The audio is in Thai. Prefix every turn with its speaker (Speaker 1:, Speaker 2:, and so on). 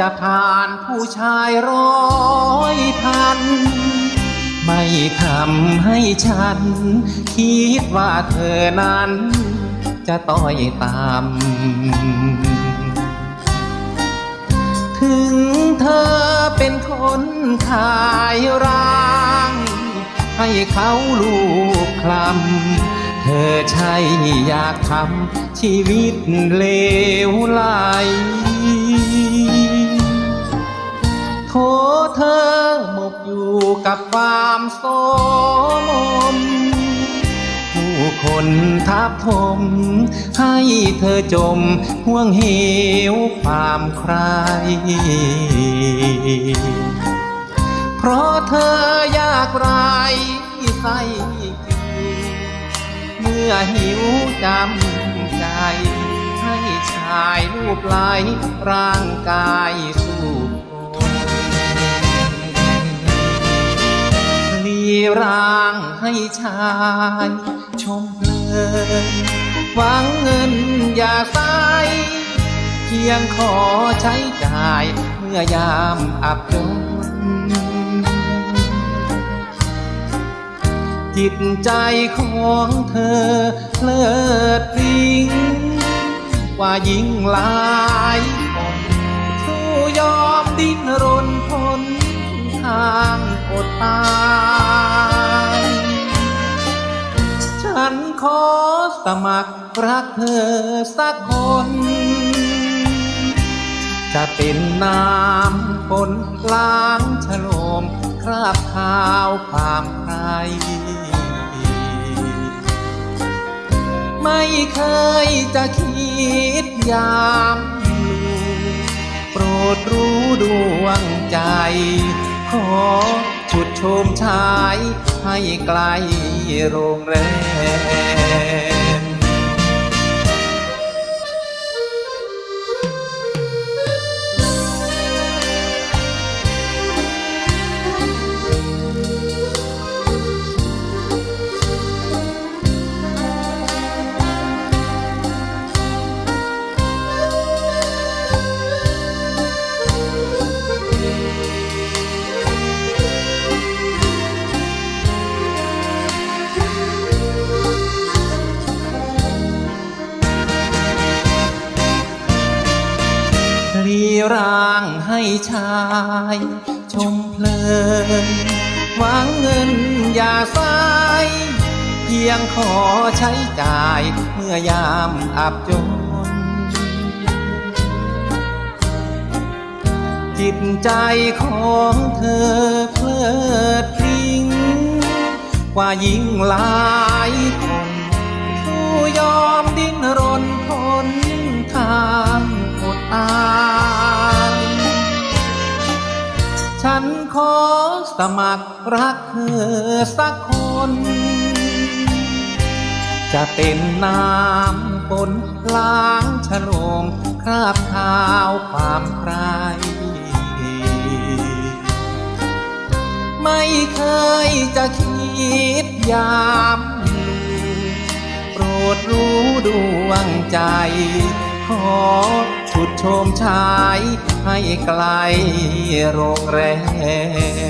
Speaker 1: จะผ่านผู้ชายร้อยพัน ไม่ทำให้ฉัน คิดว่าเธอนั้น จะต้อยตามถึงเธอเป็นคนขายร่าง ให้เขาลูกคลำ เธอใช่อยากทำชีวิตเลวไหล เธอหมกอยู่กับความโสมม ผู้คนทับถม ให้เธอจมห่วงเหวความใคร เพราะเธอยากไรใส่เมื่อหิวจำใจ ให้ชายรูปไหลร่างกายสู้ ร่างให้ชายชมเพลินหวังเงินอย่าใสเพียงขอใช้จ่ายเมื่อยามอับจนจิตใจของเธอเพลิดพริ้งกว่ายิ่งหลาย มัครรักเธอสักคน จะเป็นน้ำฝนล้างฉโลมคราบขาวความใคร ไม่เคยจะคิดยามลูโปรดรู้ดวงใจ ขอชุดชมชายให้ไกลโรงแรม รีร่างให้ชาย ชมเพลินหวังเงินอย่าใสเพียงขอใช้จ่ายเมื่อยามอับจนจิตใจของเธอเพลิดพริ้งกว่ายิ่งหลายคนผู้ยอมดิ้นรนทนทางอดตา ขอสมัครรักเธอสักคน จะเป็นน้ำฝนล้างฉโลมคราบขาวความใคร ไม่เคยจะคิดยามโปรดรู้ดวงใจ ขอชุดโชมชาย ให้ไกลโรงแรม